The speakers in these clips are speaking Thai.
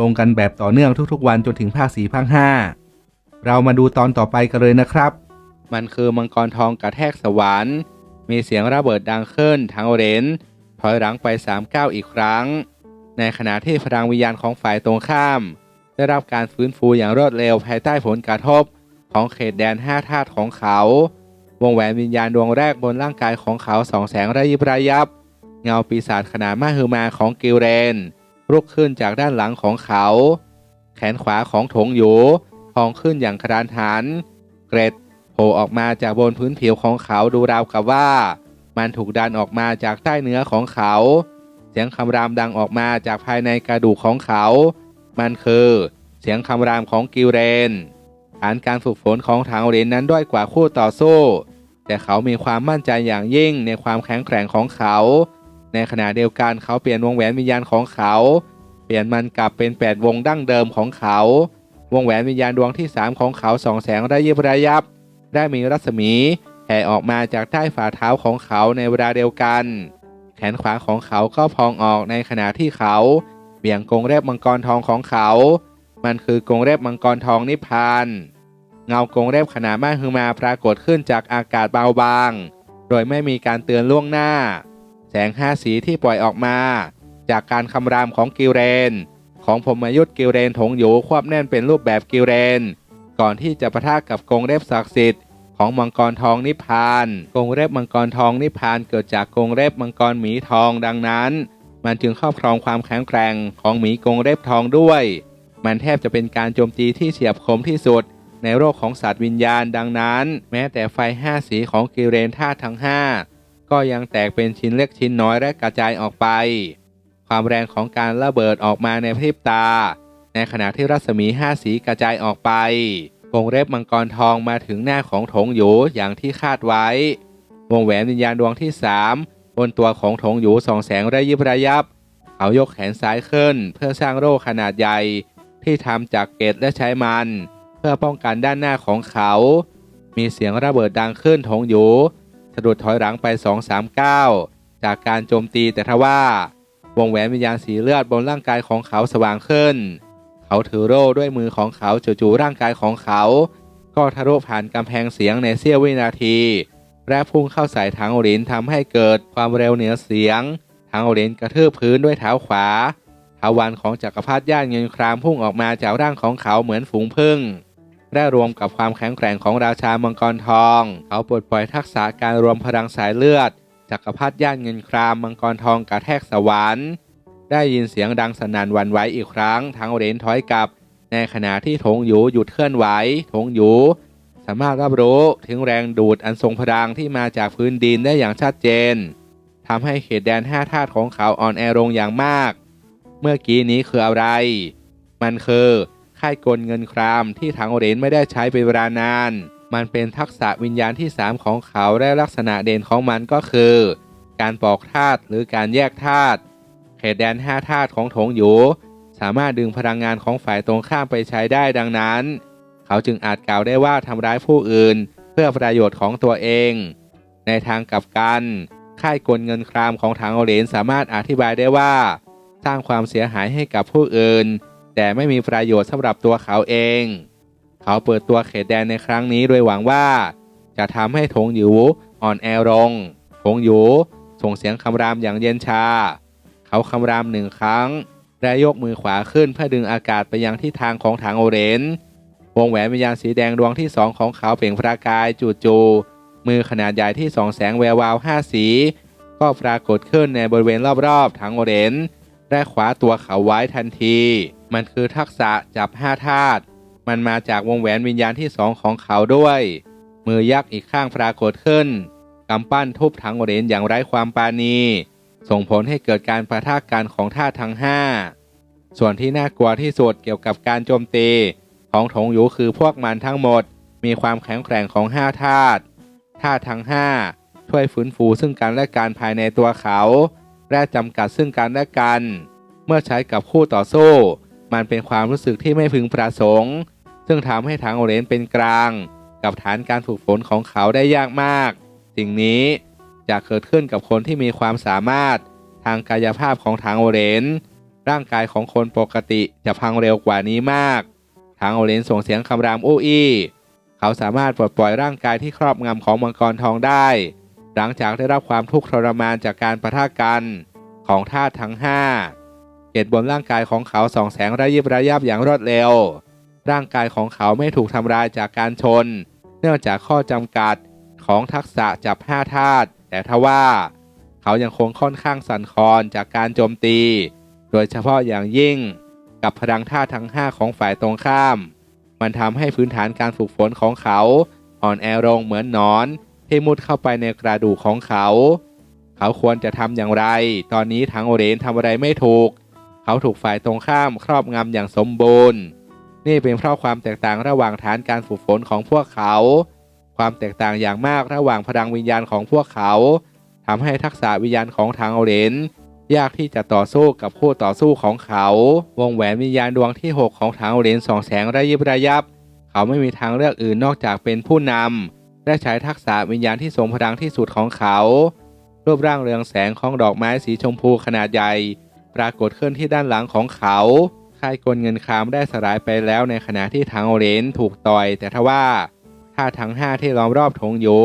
ลงกันแบบต่อเนื่องทุกๆ วันจนถึงภาคสี่ภาคห้าเรามาดูตอนต่อไปกันเลยนะครับ มันคือมังกรทองกระแทกสวรรค์มีเสียงระเบิดดังขึ้นทั้งเรนถอยหลังไป3ก้าวอีกครั้ง ในขณะที่พลังวิญญาณของฝ่ายตรงข้าม ได้รับการฟื้นฟูอย่างรวดเร็วภายใต้ผลกระทบ ของเขตแดนห้าธาตุของเขา วงแหวนวิญญาณดวงแรกบนร่างกายของเขาสองแสงระยิบระยับ เงาปีศาจขนาดมหึมาของกิลเรน ลุกขึ้นจากด้านหลังของเขา แขนขวาของถงหยูพองขึ้นอย่างกระดานหัน เกรดโผล่ออกมาจากบนพื้นผิวของเขาดูราวกับว่า มันถูกดันออกมาจากใต้เนื้อของเขา เสียงคำรามดังออกมาจากภายในกระดูกของเขา มันคือเสียงคำรามของกิลเรนฐานการฝึกฝนของทางเรนนั้นด้อยกว่าคู่ต่อสู้ แต่เขามีความมั่นใจอย่างยิ่งในความแข็งแกร่งของเขา ในขณะเดียวกันเขาเปลี่ยนวงแหวนวิญญาณของเขา เปลี่ยนมันกลับเป็นแปดวงดั้งเดิมของเขา วงแหวนวิญญาณดวงที่ 3 ของเขาสองแสงระยิบระยับ ได้มีรัศมีแผ่ออกมาจากใต้ฝ่าเท้าของเขาในเวลาเดียวกัน แขนขวาของเขาก็พองออกในขณะที่เขาเบี่ยงกรงเล็บมังกรทองของเขา มันคือกรงเล็บมังกรทองนิพพานเงากรงเล็บขนาดมากฮือมาปรากฏขึ้นจากอากาศเบาบาง โดยไม่มีการเตือนล่วงหน้า แสงห้าสีที่ปล่อยออกมา จากการคำรามของกิเรน ของพรหมยุทธกิเรนถงอยู่ควบแน่นเป็นรูปแบบกิเรน ก่อนที่จะประทะกับกรงเล็บศักดิ์สิทธิ์ของมังกรทองนิพานกรงเล็บมังกรทองนิพานเกิดจากกรงเล็บมังกรหมีทองดังนั้น มันจึงครอบครองความแข็งแกร่งของหมีกรงเล็บทองด้วย มันแทบจะเป็นการโจมตีที่เฉียบคมที่สุดในโลกของสัตว์วิญญาณดังนั้น แม้แต่ไฟห้าสีของกิเรนธาตุทั้งห้า ก็ยังแตกเป็นชิ้นเล็กชิ้นน้อยและกระจายออกไป ความแรงของการระเบิดออกมาในพริบตา ในขณะที่รัศมีห้าสีกระจายออกไปวงเล็บมังกรทองมาถึงหน้าของถงหยูอย่างที่คาดไว้ วงแหวนวิญญาณดวงที่สามบนตัวของถงหยูส่องแสงระยิบระยับ เขายกแขนซ้ายขึ้น เพื่อสร้างโร่ขนาดใหญ่ ที่ทำจากเกล็ดและใช้มัน เพื่อป้องกันด้านหน้าของเขา มีเสียงระเบิดดังขึ้นถงหยู สะดุดถอยหลังไป2อสามก้าจากการโจมตีแต่ทว่าวงแหวนวิญญาณสีเลือดบนร่างกายของเขาสว่างขึ้น เขาถือโร่ด้วยมือของเขาจู่ๆร่างกายของเขา ก็ทะลุผ่านกำแพงเสียงในเสี้ยววินาที และพุ่งเข้าใส่ทางโอรินทำให้เกิดความเร็วเหนือเสียง ทางโอรินกระทืบพื้นด้วยเท้าขวาทาวันของจักรพรรดิย่านเงินครามพุ่งออกมาจากร่างของเขาเหมือนฝูงผึ้ง และรวมกับความแข็งแกร่งของราชามังกรทอง เขาปลดปล่อยทักษะการรวมพลังสายเลือดจักรพรรดิย่านเงินครามมังกรทองกระแทกสวรรค์ ได้ยินเสียงดังสนั่นวันไหวอีกครั้ง ทั้งเหรนถอยกลับ ในขณะที่ถงหยูหยุดเคลื่อนไหวถงหยูสามารถรับรู้ถึงแรงดูดอันทรงพลังที่มาจากพื้นดินได้อย่างชัดเจนทำให้เขตแดนห้าธาตุของเขาอ่อนแอลงอย่างมาก เมื่อกี้นี้คืออะไร มันคือ ค่ายกลเงินครามที่ถังเหรนไม่ได้ใช้เป็นเวลานาน มันเป็นทักษะวิญญาณที่ 3 ของเขาและลักษณะเด่นของมันก็คือ การปอกธาตุหรือการแยกธาตุเขตแดน5ธาตุของถงหยูสามารถดึงพลังงานของฝ่ายตรงข้ามไปใช้ได้ดังนั้น เขาจึงอาจกล่าวได้ว่าทำร้ายผู้อื่น เพื่อประโยชน์ของตัวเอง ในทางกลับกัน ค่ายกลเงินครามของถังเหรนสามารถอธิบายได้ว่า สร้างความเสียหายให้กับผู้อื่น แต่ไม่มีประโยชน์สำหรับตัวเขาเอง เขาเปิดตัวเขตแดนในครั้งนี้โดยหวังว่า จะทำให้ถงหยูอ่อนแอลงถงหยูส่งเสียงคำรามอย่างเย็นชา เขาคำรามหนึ่งครั้ง และยกมือขวาขึ้นเพื่อดึงอากาศไปยังที่ทางของถังโอเรน วงแหวนวิญญาณสีแดงดวงที่สองของเขาเปล่งประกายจู่ๆมือขนาดใหญ่ที่สองแสงแวววาวห้าสี ก็ปรากฏขึ้นในบริเวณรอบๆถังโอเรน และขวาตัวเขาไว้ทันที มันคือทักษะจับห้าธาตุมันมาจากวงแหวนวิญญาณที่สองของเขาด้วย มือยักษ์อีกข้างปรากฏขึ้นกำปั้นทุบถังเหรียญอย่างไร้ความปราณี ส่งผลให้เกิดการประทะกันของธาตุทั้งห้าส่วนที่น่ากลัวที่สุดเกี่ยวกับการโจมตี ของถงหยูคือพวกมันทั้งหมด มีความแข็งแกร่งของห้าธาตุธาตุทั้งห้าช่วยฟื้นฟูซึ่งกันและกันภายในตัวเขา และจำกัดซึ่งกันและกัน เมื่อใช้กับคู่ต่อสู้ มันเป็นความรู้สึกที่ไม่พึงประสงค์ ซึ่งทำให้ทางโอเรนเป็นกลาง กับฐานการฝึกฝนของเขาได้ยากมาก สิ่งนี้จะเกิดขึ้นกับคนที่มีความสามารถทางกายภาพของทางโอเรนร่างกายของคนปกติจะพังเร็วกว่านี้มาก ทางโอเรนส่งเสียงคำรามอู้อี้เขาสามารถปลดปล่อยร่างกายที่ครอบงำของมังกรทองได้ หลังจากได้รับความทุกข์ทรมานจากการประทะกันของธาตุทั้งห้า เกตบนร่างกายของเขาส่องแสงระยิบระยับอย่างรวดเร็ว ร่างกายของเขาไม่ถูกทำลายจากการชน เนื่องจากข้อจำกัดของทักษะจับห้าธาตุแต่ทว่า เขายังคงค่อนข้างสั่นคลอนจากการโจมตี โดยเฉพาะอย่างยิ่งกับพลังธาตุทั้ง 5 ของฝ่ายตรงข้าม มันทำให้พื้นฐานการฝึกฝนของเขา อ่อนแอลงเหมือนนอน ที่มุดเข้าไปในกระดูกของเขา เขาควรจะทำอย่างไร ตอนนี้ทางโอเรนทำอะไรไม่ถูก เขาถูกฝ่ายตรงข้ามครอบงำอย่างสมบูรณ์ นี่เป็นเพราะความแตกต่างระหว่างฐานการฝึกฝนของพวกเขา ความแตกต่างอย่างมากระหว่างพลังวิญญาณของพวกเขาทำให้ทักษะวิญญาณของทางโอเรนยากที่จะต่อสู้กับคู่ต่อสู้ของเขา วงแหวนวิญญาณดวงที่ 6 ของทางโอเรนสองแสงระยิบระยับ เขาไม่มีทางเลือกอื่นนอกจากเป็นผู้นำและใช้ทักษะวิญญาณที่ทรงพลังที่สุดของเขา รูปร่างเรืองแสงของดอกไม้สีชมพูขนาดใหญ่ ปรากฏขึ้นที่ด้านหลังของเขา ค่ายกลเงินคามได้สลายไปแล้วในขณะที่ทางโอเรนถูกต่อย แต่ทว่าท่าทั้งห้าที่ล้อมรอบถงอยู่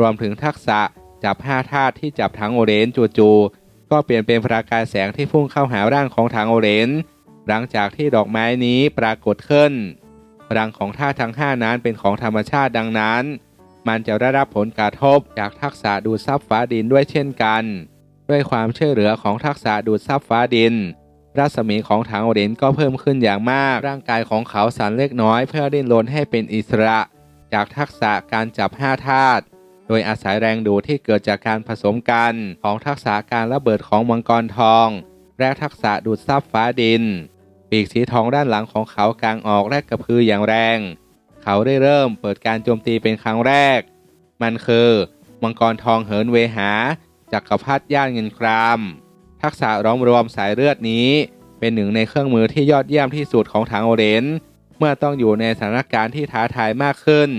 รวมถึงทักษะจับห้าธาตุที่จับทางโอเรนจู่ๆก็เปลี่ยนเป็นประกายแสงที่พุ่งเข้าหาร่างของทางโอเรนหลังจากที่ดอกไม้นี้ปรากฏขึ้นพลังของธาตุทั้ง 5 นั้นเป็นของธรรมชาติดังนั้น มันจะได้รับผลกระทบจากทักษะดูดซับฟ้าดินด้วยเช่นกัน ด้วยความช่วยเหลือของทักษะดูดซับฟ้าดิน รัศมีของทางโอเรนก็เพิ่มขึ้นอย่างมาก ร่างกายของเขาสั่นเล็กน้อยเพื่อดิ้นรนให้เป็นอิสระ จากทักษะการจับห้าธาตุโดยอาศัยแรงดูดที่เกิดจากการผสมกันของทักษะการระเบิดของมังกรทอง และทักษะดูดซับฟ้าดิน ปีกสีทองด้านหลังของเขากางออกและกระพืออย่างแรง เขาได้เริ่มเปิดการโจมตีเป็นครั้งแรก มันคือ มังกรทองเหินเวหา จากกรพรรดิย่านเงินคราม ทักษะร้อมรวมสายเลือดนี้ เป็นหนึ่งในเครื่องมือที่ยอดเยี่ยมที่สุดของทางโอเรนเมื่อต้องอยู่ในสถานการณ์ที่ท้าทายมากขึ้น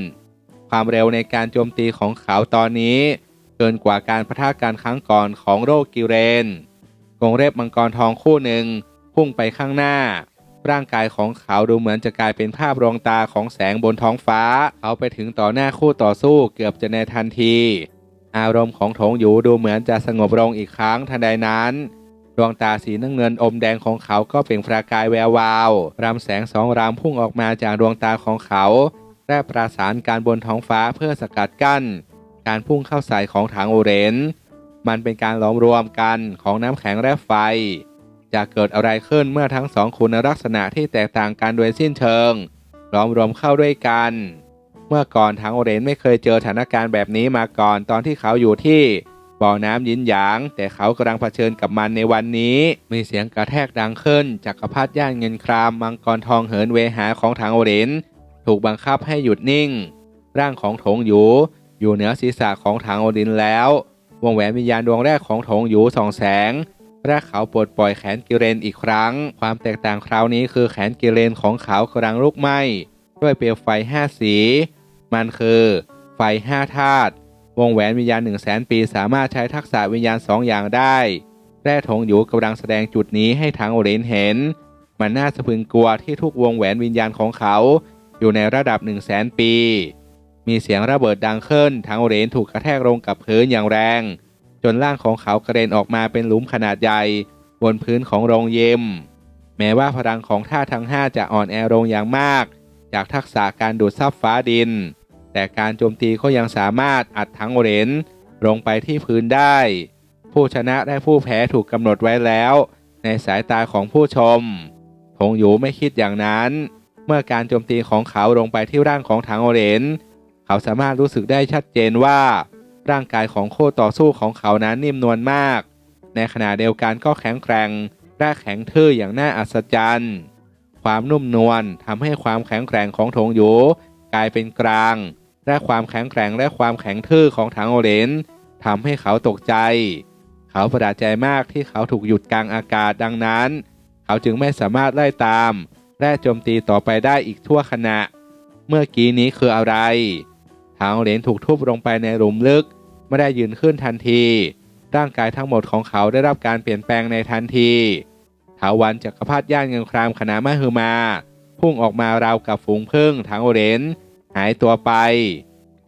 ความเร็วในการโจมตีของเขาตอนนี้ เกินกว่าการพะทะกันครั้งก่อนของโรคกิเรนกงเล็บมังกรทองคู่หนึ่งพุ่งไปข้างหน้า ร่างกายของเขาดูเหมือนจะกลายเป็นภาพรวงตาของแสงบนท้องฟ้า เขาไปถึงต่อหน้าคู่ต่อสู้เกือบจะในทันที อารมณ์ของถงหยูดูเหมือนจะสงบลงอีกครั้งทันใดนั้นดวงตาสีน้ำเงินอมแดงของเขาก็เปล่งประกายแวววาวรำแสงสองรามพุ่งออกมาจากดวงตาของเขาและประสานการบนท้องฟ้าเพื่อสกัดกั้น การพุ่งเข้าใส่ของถังโอเรน มันเป็นการหลอมรวมกันของน้ำแข็งและไฟ จะเกิดอะไรขึ้นเมื่อทั้งสองคุณลักษณะที่แตกต่างกันโดยสิ้นเชิงหลอมรวมเข้าด้วยกัน เมื่อก่อนทางโอเรนไม่เคยเจอสถานการณ์แบบนี้มาก่อนตอนที่เขาอยู่ที่บ่อน้ำยินหยาง แต่เขากำลังเผชิญกับมันในวันนี้ มีเสียงกระแทกดังขึ้นจากกระพัดย่านเงินครามมังกรทองเหินเวหาของทางโอเรนถูกบังคับให้หยุดนิ่ง ร่างของถงหยูอยู่เหนือศีรษะของทางโอดินแล้ววงแหวนวิญญาณดวงแรกของถงหยูส่องแสงและเขาปลดปล่อยแขนกิเรนอีกครั้ง ความแตกต่างคราวนี้คือแขนกิเรนของเขากำลังลุกไหม้ด้วยเปลวไฟห้าสี มันคือ ไฟห้าธาตุวงแหวนวิญญาณหนึ่งแสนปีสามารถใช้ทักษะวิญญาณสองอย่างได้แร่ถงหยูกำลังแสดงจุดนี้ให้ทางโอเรนเห็น มันน่าสะพึงกลัวที่ทุกวงแหวนวิญญาณของเขา อยู่ในระดับหนึ่งแสนปี มีเสียงระเบิดดังขึ้นทางโอเรนถูกกระแทกลงกับพื้นอย่างแรง จนร่างของเขากระเด็นออกมาเป็นหลุมขนาดใหญ่ บนพื้นของโรงเยิมแม้ว่าพลังของท่าทั้ง5จะอ่อนแอลงอย่างมาก จากทักษะการดูดซับฟ้าดิน แต่การโจมตีก็ยังสามารถอัดทั้งโอเรนลงไปที่พื้นได้ ผู้ชนะและผู้แพ้ถูกกำหนดไว้แล้ว ในสายตาของผู้ชมทงหยูไม่คิดอย่างนั้น เมื่อการโจมตีของเขาลงไปที่ร่างของถังโอเรนเขาสามารถรู้สึกได้ชัดเจนว่า ร่างกายของโคต่อสู้ของเขานั้นนิ่มนวลมาก ในขณะเดียวกันก็แข็งแกร่งและแข็งทื่ออย่างน่าอัศจรรย์ ความนุ่มนวลทำให้ความแข็งแกร่งของถงหยูกลายเป็นกลาง และความแข็งแกร่งและความแข็งทื่อของถังโอเลนทำให้เขาตกใจ เขาประหลาดใจมากที่เขาถูกหยุดกลางอากาศดังนั้น เขาจึงไม่สามารถไล่ตาม และโจมตีต่อไปได้อีกทั่วขณะ เมื่อกี้นี้คืออะไรถังโอเลนถูกทุบลงไปในหลุมลึก ไม่ได้ยืนขึ้นทันที ร่างกายทั้งหมดของเขาได้รับการเปลี่ยนแปลงในทันทีถาวันจักรพรรดิย่านเงินครามขณะมหึมา พุ่งออกมาราวกับฝูงพึ่งทางโอเรนายตัวไป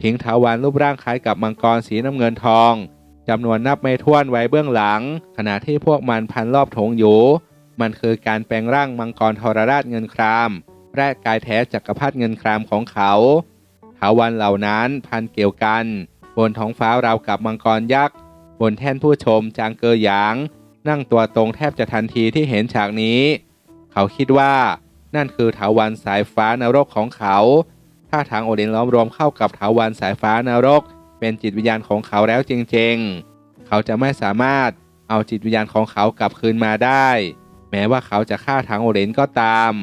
ทิ้งถาวันรูปร่างคล้ายกับมังกรสีน้ำเงินทองจำนวนนับไม่ถ้วนไว้เบื้องหลัง ขณะที่พวกมันพันรอบถงอยู่ มันคือการแปลงร่างมังกรทรราชเงินครามและกายแท้จักรพรรดิเงินครามของเขาถาวันเหล่านั้นพันเกี่ยวกัน บนท้องฟ้าราวกับมังกรยักษ์บนแท่นผู้ชมจางเกอหยาง นั่งตัวตรงแทบจะทันทีที่เห็นฉากนี้ เขาคิดว่า นั่นคือถาวันสายฟ้านรกของเขา ถ้าทางโอดินล้อมรวมเข้ากับถาวันสายฟ้านรก เป็นจิตวิญญาณของเขาแล้วจริงๆ เขาจะไม่สามารถเอาจิตวิญญาณของเขากลับคืนมาได้ แม้ว่าเขาจะฆ่าทางโอเดนก็ตาม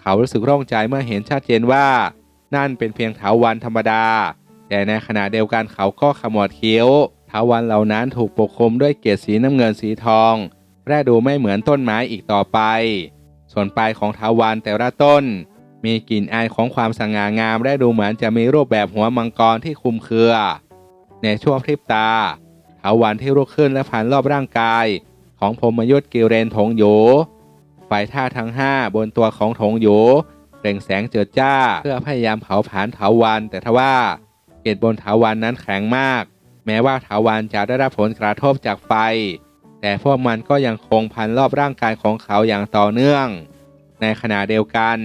เขารู้สึกร่องใจเมื่อเห็นชัดเจนว่า นั่นเป็นเพียงถาวันธรรมดา แต่ในขณะเดียวกันเขาก็ขมวดคิ้วถาวันเหล่านั้นถูกปกคลุมด้วยเกล็ดสีน้ำเงินสีทองและดูไม่เหมือนต้นไม้อีกต่อไป ส่วนปลายของถาวันแต่ละต้น มีกลิ่นอายของความสง่างามและดูเหมือนจะมีรูปแบบหัวมังกรที่คุมเครือ ในช่วงพริบตาถาวันที่ลุกขึ้นและพันรอบร่างกาย ของพรมยุทธกิเรนถงโยไฟท่าทั้งห้าบนตัวของถงโยเปล่งแสงเจิดจ้าเพื่อพยายามเผาผลาญเถาวันแต่ทว่าเกล็ดบนเถาวันนั้นแข็งมาก แม้ว่าเถาวันจะได้รับผลกระทบจากไฟ แต่พวกมันก็ยังคงพันรอบร่างกายของเขาอย่างต่อเนื่อง ในขณะเดียวกัน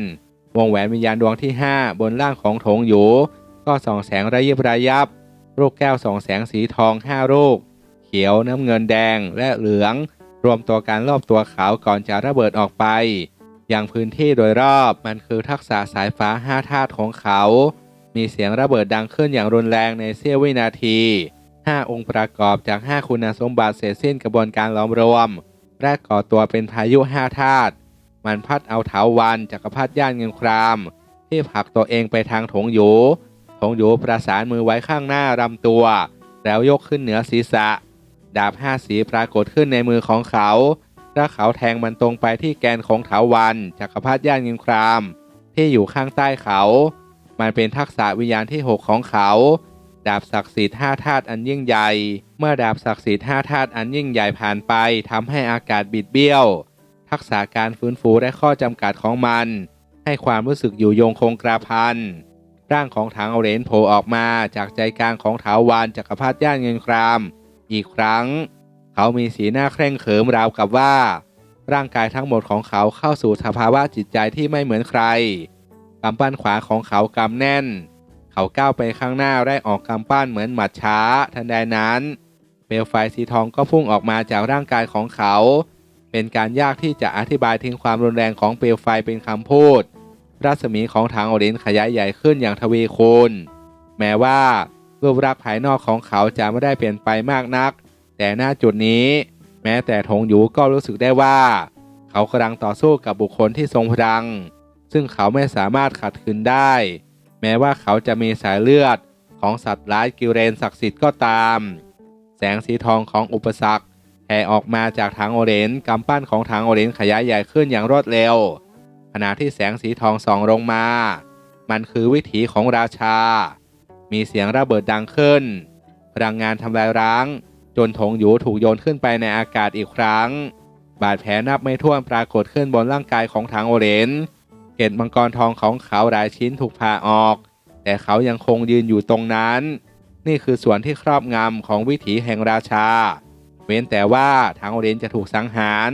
วงแหวนวิญญาณดวงที่ 5 บนร่างของถงหยูก็ส่องแสงระยิบระยับ ลูกแก้วส่องแสงสีทองห้าลูก เขียวน้ำเงินแดงและเหลือง รวมตัวกันรอบตัวเขาก่อนจะระเบิดออกไป อย่างพื้นที่โดยรอบมันคือทักษะสายฟ้าห้าธาตุของเขา มีเสียงระเบิดดังขึ้นอย่างรุนแรงในเสี้ยววินาที 5 องค์ประกอบจาก 5 คุณสมบัติเสร็จสิ้นกระบวนการล้อมรวมและก่อตัวเป็นพายุห้าธาตุ มันพัดเอาเถาวันจักรพรรดิย่านเงินคราม ที่ผลักตัวเองไปทางถงหยูถงหยูประสานมือไว้ข้างหน้ารำตัว แล้วยกขึ้นเหนือศีรษะ ดาบห้าสีปรากฏขึ้นในมือของเขาและเขาแทงมันตรงไปที่แกนของเถาวันจักรพรรดิย่านเงินคราม ที่อยู่ข้างใต้เขา มันเป็นทักษะวิญญาณที่6ของเขา ดาบศักดิ์สิทธิ์ห้าธาตุอันยิ่งใหญ่ เมื่อดาบศักดิ์สิทธิ์ห้าธาตุอันยิ่งใหญ่ผ่านไปทำให้อากาศบิดเบี้ยว ทักษะการฟื้นฟูและข้อจำกัดของมัน ให้ความรู้สึกอยู่ยงคงกระพันร่างของถังเอาเหรนโผล่ออกมาจากใจกลางของเถาวานจักรพรรดิย่านเงินคราม อีกครั้ง เขามีสีหน้าเคร่งเขิมราวกับว่า ร่างกายทั้งหมดของเขาเข้าสู่สภาวะจิตใจที่ไม่เหมือนใครกำปั้นขวาของเขากำแน่น เขาก้าวไปข้างหน้าและออกกำปั้นเหมือนหมัดช้า ทันใดนั้น เปลวไฟสีทองก็พุ่งออกมาจากร่างกายของเขา เป็นการยากที่จะอธิบายถึงความรุนแรงของเปลวไฟเป็นคำพูด รัศมีของทางโอรินขยายใหญ่ขึ้นอย่างทวีคูณ แม้ว่ารูปลักษณ์ภายนอกของเขาจะไม่ได้เปลี่ยนไปมากนัก แต่หน้าจุดนี้ แม้แต่ถงหยูก็รู้สึกได้ว่า เขากำลังต่อสู้กับบุคคลที่ทรงพลัง ซึ่งเขาไม่สามารถขัดขืนได้ แม้ว่าเขาจะมีสายเลือดของสัตว์ร้ายกิเรนศักดิ์สิทธิ์ก็ตาม แสงสีทองของอุปสรรค แผ่ออกมาจากทางโอเรนกำปั้นของทางโอเรนขยายใหญ่ขึ้นอย่างรวดเร็ว ขณะที่แสงสีทองส่องลงมา มันคือวิถีของราชา มีเสียงระเบิดดังขึ้น พลังงานทำลายร้าง จนถงหยูถูกโยนขึ้นไปในอากาศอีกครั้ง บาดแผลนับไม่ถ้วนปรากฏขึ้นบนร่างกายของทางโอเรนเกล็ดมังกรทองของเขาหลายชิ้นถูกผ่าออก แต่เขายังคงยืนอยู่ตรงนั้น นี่คือส่วนที่ครอบงำของวิถีแห่งราชา เว้นแต่ว่าทางโอเรนจะถูกสังหาร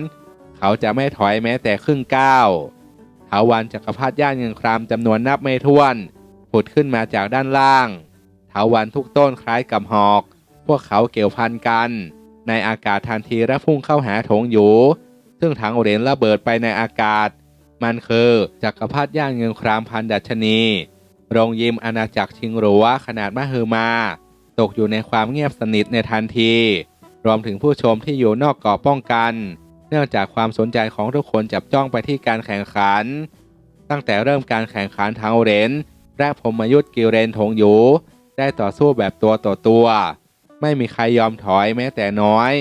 เขาจะไม่ถอยแม้แต่ครึ่งก้าวเถาวันจักรพรรดิย่านเงินครามจำนวนนับไม่ถ้วนผุดขึ้นมาจากด้านล่างเถาวันทุกต้นคล้ายกับหอก พวกเขาเกี่ยวพันกัน ในอากาศทันทีและพุ่งเข้าหาถงอยู่ ซึ่งถังโอเรนระเบิดไปในอากาศ มันคือจักรพรรดิย่านเงินครามพันดัชนี โรงยิมอาณาจักรชิงรัวขนาดมหึมา ตกอยู่ในความเงียบสนิทในทันที รวมถึงผู้ชมที่อยู่นอกเกราะป้องกัน เนื่องจากความสนใจของทุกคนจับจ้องไปที่การแข่งขัน ตั้งแต่เริ่มการแข่งขันทางเรนและพมยุทธ์กิเรนทงหยูได้ต่อสู้แบบตัวต่อตัว ไม่มีใครยอมถอยแม้แต่น้อย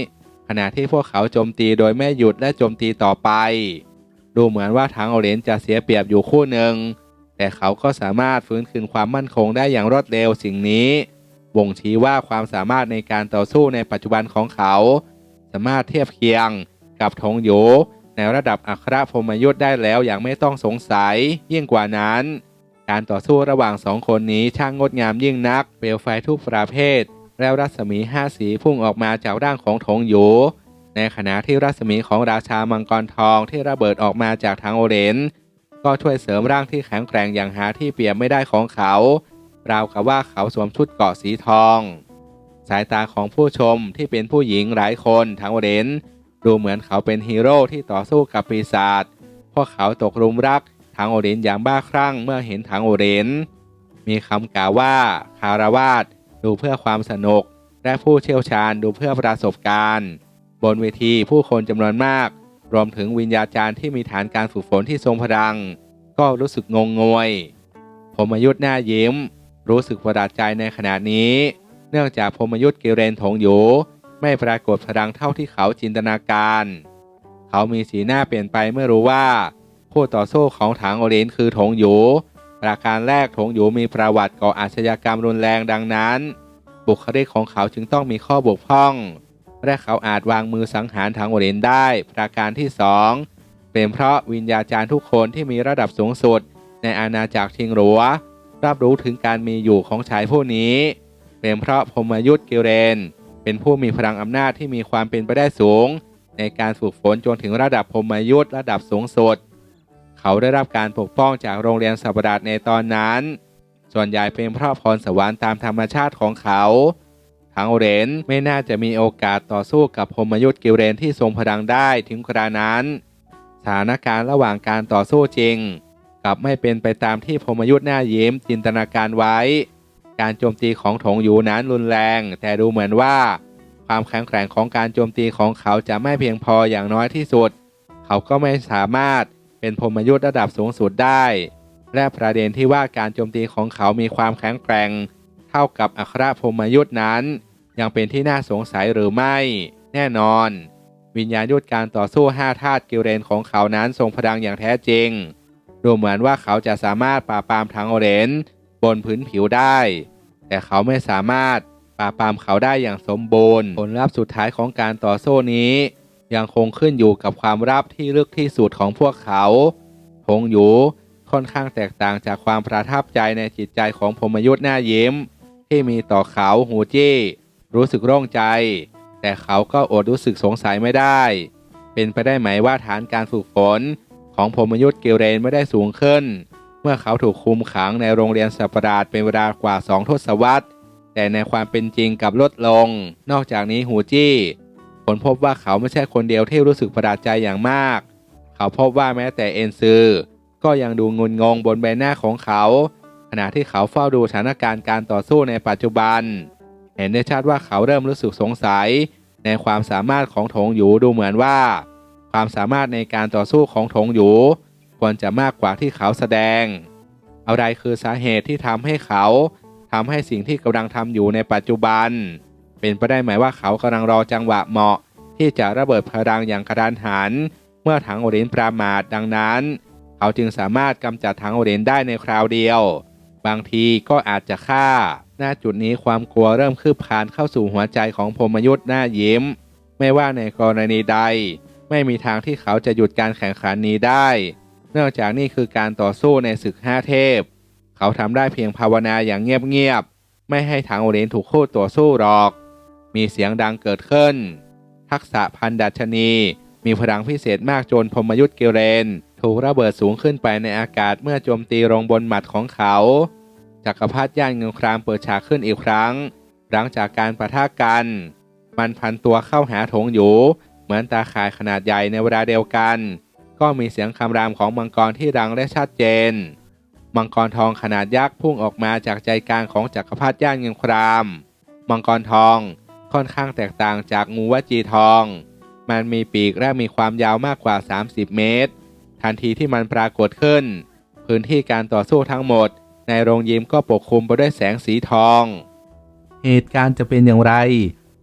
ขณะที่พวกเขาโจมตีโดยไม่หยุดและโจมตีต่อไป ดูเหมือนว่าทางเรนจะเสียเปรียบอยู่คู่หนึ่งแต่เขาก็สามารถฟื้นคืนความมั่นคงได้อย่างรวดเร็วสิ่งนี้ บ่งชี้ว่าความสามารถในการต่อสู้ในปัจจุบันของเขา สามารถเทียบเคียงกับทงโยในระดับอัครพรมยุทธ์ได้แล้วอย่างไม่ต้องสงสัยยิ่งกว่านั้น การต่อสู้ระหว่างสองคนนี้ช่างงดงามยิ่งนัก เปลวไฟทุกประเภท แล้วรัศมีห้าสีพุ่งออกมาจากร่างของทงโยในขณะที่รัศมีของราชามังกรทองที่ระเบิดออกมาจากทางโอเรนก็ช่วยเสริมร่างที่แข็งแกร่งอย่างหาที่เปรียบไม่ได้ของเขา ราวกับว่าเขาสวมชุดเกาะสีทอง สายตาของผู้ชมที่เป็นผู้หญิงหลายคนทั้งโอเรนดูเหมือนเขาเป็นฮีโร่ที่ต่อสู้กับปีศาจพวกเขาตกลุมรักทางโอเรนอย่างบ้าคลั่งเมื่อเห็นทางโอเรนมีคำกล่าวว่าคาราวาสดูเพื่อความสนุก และผู้เชี่ยวชาญดูเพื่อประสบการณ์ บนเวทีผู้คนจำนวนมาก รวมถึงวิญญาจารย์ที่มีฐานการฝึกฝนที่ทรงพลัง ก็รู้สึกงงงวยผมอายุหน้ายิ้ม รู้สึกประหลาดใจในขณะนี้ เนื่องจากพมยุทธ์กิเรนถงอยู่ ไม่ปรากฏพลังเท่าที่เขาจินตนาการ เขามีสีหน้าเปลี่ยนไปเมื่อรู้ว่าผู้ต่อสู้ของถังโอเรนคือถงหยูประการแรกถงหยูมีประวัติก่ออาชญากรรมรุนแรงดังนั้น บุคลิกของเขาจึงต้องมีข้อบกพร่อง และเขาอาจวางมือสังหารถังโอเรนได้ ประการที่สองเป็นเพราะวิญญาจารย์ทุกคนที่มีระดับสูงสุด ในอาณาจักรทิงหลัว รับรู้ถึงการมีอยู่ของชายผู้นี้เป็นเพราะพมยุทธกิเรน เป็นผู้มีพลังอำนาจที่มีความเป็นไปได้สูง ในการฝึกฝนจนถึงระดับพมยุทธ์ระดับสูงสุด เขาได้รับการปกป้องจากโรงเรียนสัปดาห์ในตอนนั้น ส่วนใหญ่เป็นเพราะพรสวรรค์ตามธรรมชาติของเขาทั้งเรนไม่น่าจะมีโอกาสต่อสู้กับพมยุทธ์กิเรนที่ทรงพลังได้ถึงกระนั้น สถานการณ์ระหว่างการต่อสู้จริง กลับไม่เป็นไปตามที่พมยุทธ์หน้าเยิ้มจินตนาการไว้ การโจมตีของถงอยู่นั้นรุนแรง แต่ดูเหมือนว่า ความแข็งแกร่งของการโจมตีของเขาจะไม่เพียงพออย่างน้อยที่สุด เขาก็ไม่สามารถเป็นพมยุทธ์ระดับสูงสุดได้ และประเด็นที่ว่าการโจมตีของเขามีความแข็งแกร่ง เท่ากับอัครพมยุทธ์นั้น ยังเป็นที่น่าสงสัยหรือไม่ แน่นอน วิญญาณยุทธการต่อสู้ห้าธาตุกิเรนของเขานั้นทรงพลังอย่างแท้จริง ดูเหมือนว่าเขาจะสามารถปราบปรามทังโอเรนบนพื้นผิวได้ แต่เขาไม่สามารถปราบปรามเขาได้อย่างสมบูรณ์ ผลลัพธ์สุดท้ายของการต่อสู้นี้ ยังคงขึ้นอยู่กับความลับที่ลึกที่สุดของพวกเขาทงหยูค่อนข้างแตกต่างจากความประทับใจในจิตใจของพมยุทธ์หน้ายิ้ม ที่มีต่อเขาหูจี้ รู้สึกร่องใจ แต่เขาก็อดรู้สึกสงสัยไม่ได้ เป็นไปได้ไหมว่าฐานการฝึกฝน ของพมยุทธ์เกลเรนไม่ได้สูงขึ้น เมื่อเขาถูกคุมขังในโรงเรียนสัปราดเป็นเวลากว่าสองทศวรรษ แต่ในความเป็นจริงกับลดลง นอกจากนี้หูจี้ผลพบว่าเขาไม่ใช่คนเดียวที่รู้สึกประหลาดใจอย่างมาก เขาพบว่าแม้แต่เอ็นซือ ก็ยังดูงุนงงบนใบหน้าของเขา ขณะที่เขาเฝ้าดูสถานการณ์การต่อสู้ในปัจจุบัน เห็นได้ชัดว่าเขาเริ่มรู้สึกสงสัย ในความสามารถของถงหยูดูเหมือนว่า ความสามารถในการต่อสู้ของถงหยู ควรจะมากกว่าที่เขาแสดง อะไรคือสาเหตุที่ทำให้เขาทำให้สิ่งที่กำลังทำอยู่ในปัจจุบัน เป็นไปได้ไหมว่าเขากำลังรอจังหวะเหมาะ ที่จะระเบิดพลังอย่างกระดานหัน เมื่อถังโอเรนปรามาทดังนั้น เขาจึงสามารถกำจัดถังโอเรนได้ในคราวเดียว บางทีก็อาจจะฆ่า หน้าจุดนี้ความกลัวเริ่มคืบคลานเข้าสู่หัวใจของพมยุทธ์หน้ายิ้ม ไม่ว่าในกรณีใด ไม่มีทางที่เขาจะหยุดการแข่งขันนี้ได้ เนื่องจากนี่คือการต่อสู้ในศึกห้าเทพ เขาทำได้เพียงภาวนาอย่างเงียบๆ ไม่ให้ทางโอเรนถูกคู่ต่อสู้หรอก มีเสียงดังเกิดขึ้น ทักษะพันดัชนี มีพลังพิเศษมากจนพมยุทธ์เกเรน ถูกระเบิดสูงขึ้นไปในอากาศเมื่อโจมตีลงบนหมัดของเขา จักรพรรดิย่านเงินครามเปิดฉากขึ้นอีกครั้ง หลังจากการประทะกัน มันพันตัวเข้าหาถงอยู่ เหมือนตาข่ายขนาดใหญ่ในเวลาเดียวกัน ก็มีเสียงคำรามของมังกรที่ดังและชัดเจน มังกรทองขนาดยักษ์พุ่งออกมาจากใจกลางของจักรพรรดิย่านเงินคราม มังกรทองค่อนข้างแตกต่างจากงูวจีทอง มันมีปีกและมีความยาวมากกว่า 30 เมตร ทันทีที่มันปรากฏขึ้น พื้นที่การต่อสู้ทั้งหมด ในโรงยิมก็ปกคลุมไปด้วยแสงสีทอง เหตุการณ์จะเป็นอย่างไร